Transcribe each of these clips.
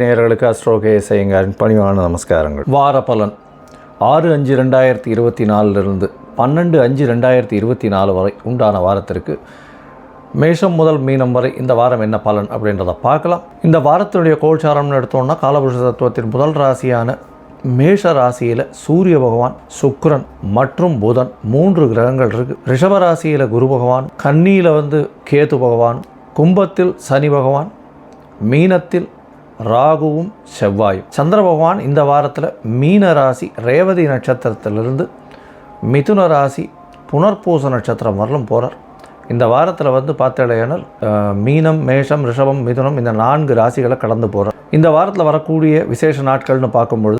நேயர்களுக்கு அஸ்ட்ரோகே செய்யுங்காரின் பணிவான நமஸ்காரங்கள். வார பலன். ஆறு அஞ்சு ரெண்டாயிரத்தி இருபத்தி நாலுலேருந்து பன்னெண்டு அஞ்சு ரெண்டாயிரத்தி இருபத்தி நாலு வரை உண்டான வாரத்திற்கு மேஷம் முதல் மீனம் வரை இந்த வாரம் என்ன பலன் அப்படின்றத பார்க்கலாம். இந்த வாரத்தினுடைய கோல்சாரம்னு எடுத்தோம்னா காலபுருஷ தத்துவத்தின் முதல் ராசியான மேஷ ராசியில் சூரிய பகவான் சுக்ரன் மற்றும் புதன் மூன்று கிரகங்கள் இருக்கு. ரிஷப ராசியில் குரு பகவான் கன்னியில் வந்து கேது பகவான் கும்பத்தில் சனி பகவான் மீனத்தில் ராகுவும் செவ்வாயும். சந்திர பகவான் இந்த வாரத்தில் மீன ராசி ரேவதி நட்சத்திரத்திலிருந்து மிதுன ராசி புனர்பூச நட்சத்திரம் வரலும் போகிறார் இந்த வாரத்தில் வந்து பார்த்தடையானால் மீனம் மேஷம் ரிஷபம் மிதுனம் இந்த நான்கு ராசிகளை கடந்து போகிறார் இந்த வாரத்தில் வரக்கூடிய விசேஷ நாட்கள்னு பார்க்கும்பொழுது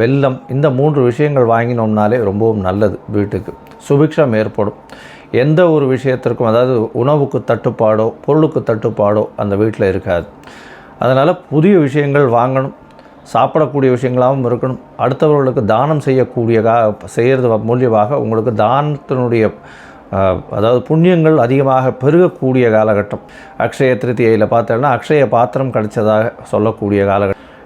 வெல்லம் இந்த மூன்று விஷயங்கள் வாங்கினோம்னாலே ரொம்பவும் நல்லது வீட்டுக்கு. சுபிக்ஷம் ஏற்படும். எந்த ஒரு விஷயத்திற்கும் அதாவது உணவுக்கு தட்டுப்பாடோ பொருளுக்கு தட்டுப்பாடோ அந்த வீட்டில் இருக்காது. அதனால் புதிய விஷயங்கள் வாங்கணும். சாப்பிடக்கூடிய விஷயங்களாகவும் இருக்கணும். அடுத்தவர்களுக்கு தானம் செய்யக்கூடிய கா செய்கிறது மூலியமாக உங்களுக்கு தானத்தினுடைய அதாவது புண்ணியங்கள் அதிகமாக பெருகக்கூடிய காலகட்டம். அக்ஷய திருத்தியையில் பார்த்தோன்னா அக்ஷய பாத்திரம் கிடைச்சதாக சொல்லக்கூடிய காலகட்டம்.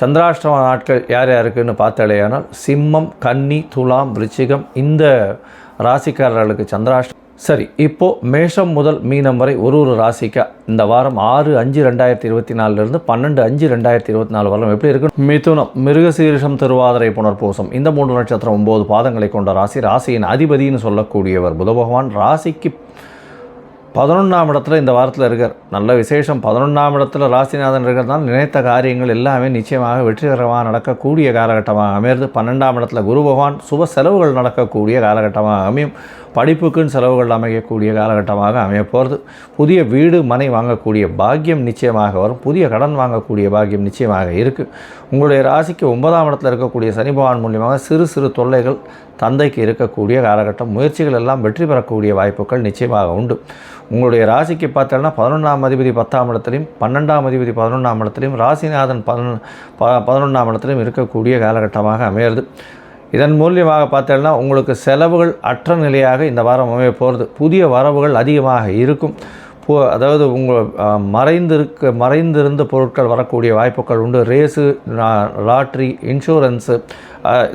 சந்திராஷ்டம நாட்கள் யார் யாருக்குன்னு பார்த்தாலேயானால் சிம்மம் கன்னி துலாம் விருச்சிகம் இந்த ராசிக்காரர்களுக்கு சந்திராஷ்டம் சரி இப்போது மேஷம் முதல் மீனம் வரை ஒரு ஒரு ராசிக்கா? இந்த வாரம் ஆறு அஞ்சு ரெண்டாயிரத்தி இருபத்தி நாலுலேருந்து பன்னெண்டு அஞ்சு ரெண்டாயிரத்தி இருபத்தி நாலு வாரம் எப்படி இருக்கு? மிதுனம் மிருகசீரிஷம் திருவாதிரை புனர்பூசம். இந்த மூன்று நட்சத்திரம் ஒம்பது பாதங்களை கொண்ட ராசி. ராசியின் அதிபதின்னு சொல்லக்கூடியவர் புத பகவான் ராசிக்கு பதினொன்றாம் இடத்துல இந்த வாரத்தில் இருக்கார். நல்ல விசேஷம். பதினொன்றாம் இடத்துல ராசிநாதன் இருக்கிறதுனால நினைத்த காரியங்கள் எல்லாமே நிச்சயமாக வெற்றிகரமாக நடக்கக்கூடிய காலகட்டமாக அமையிறது. பன்னெண்டாம் இடத்துல குரு பகவான் சுப செலவுகள் நடக்கக்கூடிய காலகட்டமாக அமையும். படிப்புக்குன்னு செலவுகள் அமையக்கூடிய காலகட்டமாக அமைய போகிறது புதிய வீடு மனை வாங்கக்கூடிய பாக்கியம் நிச்சயமாக வரும். புதிய கடன் வாங்கக்கூடிய பாக்கியம் நிச்சயமாக இருக்குது உங்களுடைய ராசிக்கு ஒன்பதாம் இடத்துல இருக்கக்கூடிய சனி பகவான் மூலியமாக சிறு சிறு தொல்லைகள் தந்தைக்கு இருக்கக்கூடிய காலகட்டம் முயற்சிகள் எல்லாம் வெற்றி பெறக்கூடிய வாய்ப்புகள் நிச்சயமாக உண்டு. உங்களுடைய ராசிக்கு பார்த்தோன்னா பதினொன்றாம் அதிபதி பத்தாம் இடத்துலையும் பன்னெண்டாம் அதிபதி பதினொன்றாம் இடத்துலையும் ராசிநாதன் பதினொன்று ப பதினொன்றாம் இடத்துலையும் இருக்கக்கூடிய காலகட்டமாக அமையிறது. இதன் மூலியமாக பார்த்தோன்னா உங்களுக்கு செலவுகள் அற்ற நிலையாக இந்த வாரம் அமைய போகிறது. புதிய வரவுகள் அதிகமாக இருக்கும். போ அதாவது உங்கள் மறைந்திருக்க மறைந்திருந்த பொருட்கள் வரக்கூடிய வாய்ப்புகள் உண்டு. ரேஸு லாட்ரி இன்சூரன்ஸு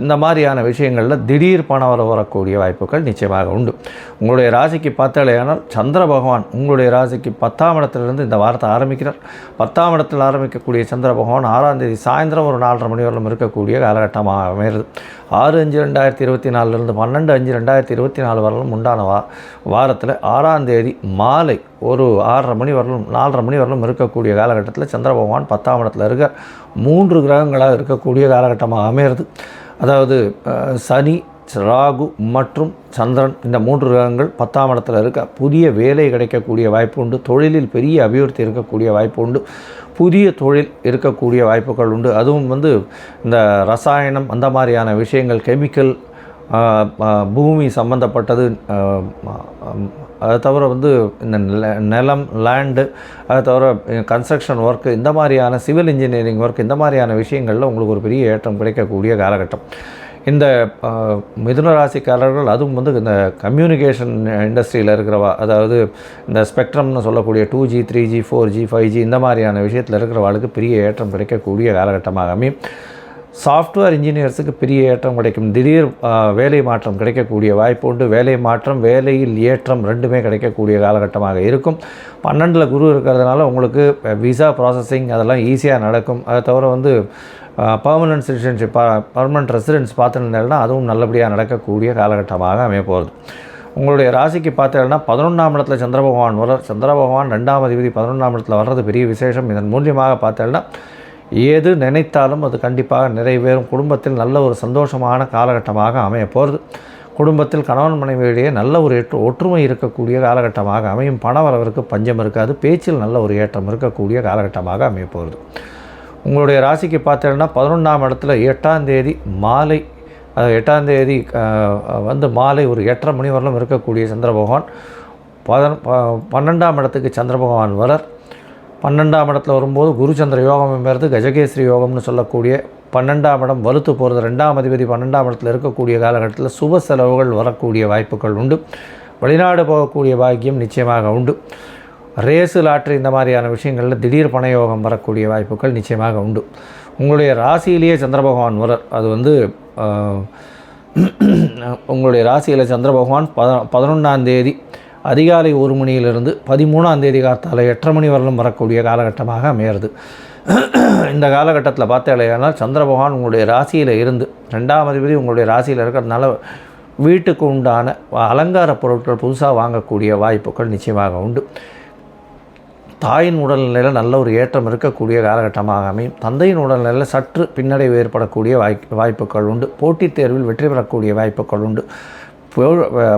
இந்த மாதிரியான விஷயங்களில் திடீர் பணம் வர வரக்கூடிய வாய்ப்புகள் நிச்சயமாக உண்டு. உங்களுடைய ராசிக்கு பார்த்தாலேயானால் சந்திர பகவான் உங்களுடைய ராசிக்கு பத்தாம் இடத்துலேருந்து இந்த வாரத்தை ஆரம்பிக்கிறார். பத்தாம் இடத்தில் ஆரம்பிக்கக்கூடிய சந்திர பகவான் ஆறாம் தேதி சாயந்தரம் ஒரு நாலரை மணி வரலும் இருக்கக்கூடிய காலகட்டமாக அமைகிறது. ஆறு அஞ்சு ரெண்டாயிரத்தி இருபத்தி நாலுலேருந்து பன்னெண்டு அஞ்சு ரெண்டாயிரத்தி இருபத்தி நாலு வரலும் உண்டான வா வாரத்தில் ஆறாம் தேதி மாலை ஒரு ஆறரை மணி வரலும் நாலரை மணி வரலும் இருக்கக்கூடிய காலகட்டத்தில் சந்திர பகவான் பத்தாம் இடத்துல இருக்க மூன்று கிரகங்களாக இருக்கக்கூடிய காலகட்டமாக அமையிறது. அதாவது சனி ராகு மற்றும் சந்திரன் இந்த மூன்று கிரகங்கள் பத்தாம் இடத்துல இருக்க புதிய வேலை கிடைக்கக்கூடிய வாய்ப்பு உண்டு. தொழிலில் பெரிய அபிவிருத்தி இருக்கக்கூடிய வாய்ப்பு உண்டு. புதிய தொழில் இருக்கக்கூடிய வாய்ப்புகள் உண்டு. அதுவும் வந்து இந்த ரசாயனம் அந்த மாதிரியான விஷயங்கள் கெமிக்கல் பூமி சம்மந்தப்பட்டது அதை தவிர வந்து இந்த நிலம் லேண்டு அதை தவிர கன்ஸ்ட்ரக்ஷன் ஒர்க்கு இந்த மாதிரியான சிவில் இன்ஜினியரிங் ஒர்க் இந்த மாதிரியான விஷயங்களில் உங்களுக்கு ஒரு பெரிய ஏற்றம் கிடைக்கக்கூடிய காலகட்டம். இந்த மிதுன ராசிக்காரர்கள் அதுவும் வந்து இந்த கம்யூனிகேஷன் இண்டஸ்ட்ரியில் இருக்கிறவா அதாவது இந்த ஸ்பெக்ட்ரம்னு சொல்லக்கூடிய two G three G four G five G இந்த மாதிரியான விஷயத்தில் இருக்கிறவாளுக்கு பெரிய ஏற்றம் கிடைக்கக்கூடிய காலகட்டமாக அமையும். சாஃப்ட்வேர் இன்ஜினியர்ஸுக்கு பெரிய ஏற்றம் கிடைக்கும். திடீர் வேலை மாற்றம் கிடைக்கக்கூடிய வாய்ப்பு உண்டு. வேலை மாற்றம் வேலையில் ஏற்றம் ரெண்டுமே கிடைக்கக்கூடிய காலகட்டமாக இருக்கும். பன்னெண்டில் குரு இருக்கிறதுனால உங்களுக்கு விசா ப்ராசஸிங் அதெல்லாம் ஈஸியாக நடக்கும். அதை தவிர வந்து பர்மனன்ட் சிட்டிசன்ஷிப் பர்மனன்ட் ரெசிடென்ஸ் பார்த்துருந்தேன்னா அதுவும் நல்லபடியாக நடக்கக்கூடிய காலகட்டமாக அமையப்போகிறது உங்களுடைய ராசிக்கு பார்த்தீங்கன்னா பதினொன்றாம் இடத்துல சந்திர பகவான் வர சந்திர பகவான் ரெண்டாம் அதிபதி பதினொன்றாம் இடத்துல வர்றது பெரிய விசேஷம். இதன் மூலியமாக பார்த்தீங்கன்னா எது நினைத்தாலும் அது கண்டிப்பாக நிறைவேறும். குடும்பத்தில் நல்ல ஒரு சந்தோஷமான காலகட்டமாக அமைய போகிறது. குடும்பத்தில் கணவன் மனைவியிடையே நல்ல ஒரு ஏற்று ஒற்றுமை இருக்கக்கூடிய காலகட்டமாக அமையும். பண வரவிற்கு பஞ்சம் இருக்காது. பேச்சில் நல்ல ஒரு ஏற்றம் இருக்கக்கூடிய காலகட்டமாக அமைய போகிறது. உங்களுடைய ராசிக்கு பார்த்தீங்கன்னா பதினொன்றாம் இடத்துல எட்டாம் தேதி மாலை எட்டாம் தேதி வந்து மாலை ஒரு எட்டரை மணி வரலும் இருக்கக்கூடிய சந்திர பகவான் பதன் ப- பன்னெண்டாம் இடத்துக்கு சந்திர பகவான் வரர் பன்னெண்டாம் இடத்துல வரும்போது குருச்சந்திர யோகம் என்பது கஜகேஸ்வரி யோகம்னு சொல்லக்கூடிய பன்னெண்டாம் இடம் வலுத்து போகிறது ரெண்டாம் அதிபதி பன்னெண்டாம் இடத்துல இருக்கக்கூடிய காலகட்டத்தில் சுப செலவுகள் வரக்கூடிய வாய்ப்புகள் உண்டு. வெளிநாடு போகக்கூடிய பாக்கியம் நிச்சயமாக உண்டு. ரேஸு லாட்ரி இந்த மாதிரியான விஷயங்களில் திடீர் பண யோகம் வரக்கூடிய வாய்ப்புகள் நிச்சயமாக உண்டு. உங்களுடைய ராசியிலேயே சந்திர பகவான் வரர் அது வந்து உங்களுடைய ராசியில் சந்திர பகவான் பத பதினொன்றாம் தேதி அதிகாலை ஒரு மணியிலிருந்து பதிமூணாம் தேதி காத்தால எட்டரை மணி வரலும் வரக்கூடிய காலகட்டமாக அமையிறது. இந்த காலகட்டத்தில் பார்த்தாலேயானால் சந்திர பகவான் உங்களுடைய ராசியில் இருந்து ரெண்டாம் அதிபதி உங்களுடைய ராசியில் இருக்கிறதுனால வீட்டுக்கு உண்டான அலங்கார பொருட்கள் புதுசாக வாங்கக்கூடிய வாய்ப்புகள் நிச்சயமாக உண்டு. தாயின் உடல்நிலையில் நல்ல ஒரு ஏற்றம் இருக்கக்கூடிய காலகட்டமாக அமையும். தந்தையின் உடல்நிலையில் சற்று பின்னடைவு ஏற்படக்கூடிய வாய் வாய்ப்புகள் உண்டு. போட்டித் தேர்வில் வெற்றி பெறக்கூடிய வாய்ப்புகள் உண்டு.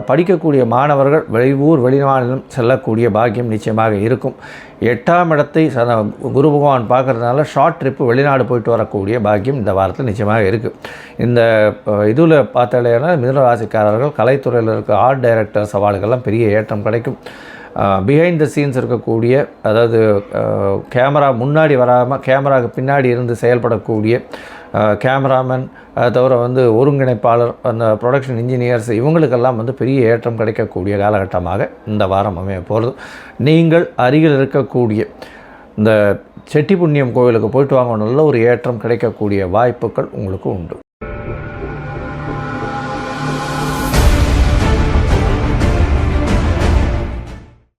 படிக்கக்கூடிய மாணவர்கள் வெளியூர் வெளிமாநிலம் செல்லக்கூடிய பாக்கியம் நிச்சயமாக இருக்கும். எட்டாம் இடத்தை சத குரு பகவான் பார்க்கறதுனால ஷார்ட் ட்ரிப்பு வெளிநாடு போயிட்டு வரக்கூடிய பாக்கியம் இந்த வாரத்தில் நிச்சயமாக இருக்குது இந்த இதில் பார்த்தாலேனா மிதனராசிக்காரர்கள் கலைத்துறையில் இருக்க ஆர்ட் டைரக்டர் சவால்கள்லாம் பெரிய ஏற்றம் கிடைக்கும். பிஹைண்ட் த சீன்ஸ் இருக்கக்கூடிய அதாவது கேமரா முன்னாடி வராமல் கேமராவுக்கு பின்னாடி இருந்து செயல்படக்கூடிய கேமராமேன் அதை தவிர வந்து ஒருங்கிணைப்பாளர் அந்த ப்ரொடக்ஷன் இன்ஜினியர்ஸ் இவங்களுக்கெல்லாம் வந்து பெரிய ஏற்றம் கிடைக்கக்கூடிய காலகட்டமாக இந்த வாரம் அமைய போகிறது. நீங்கள் அருகில் இருக்கக்கூடிய இந்த செட்டி புண்ணியம் கோவிலுக்கு போயிட்டு வாங்க நல்ல ஒரு ஏற்றம் கிடைக்கக்கூடிய வாய்ப்புகள் உங்களுக்கு உண்டு.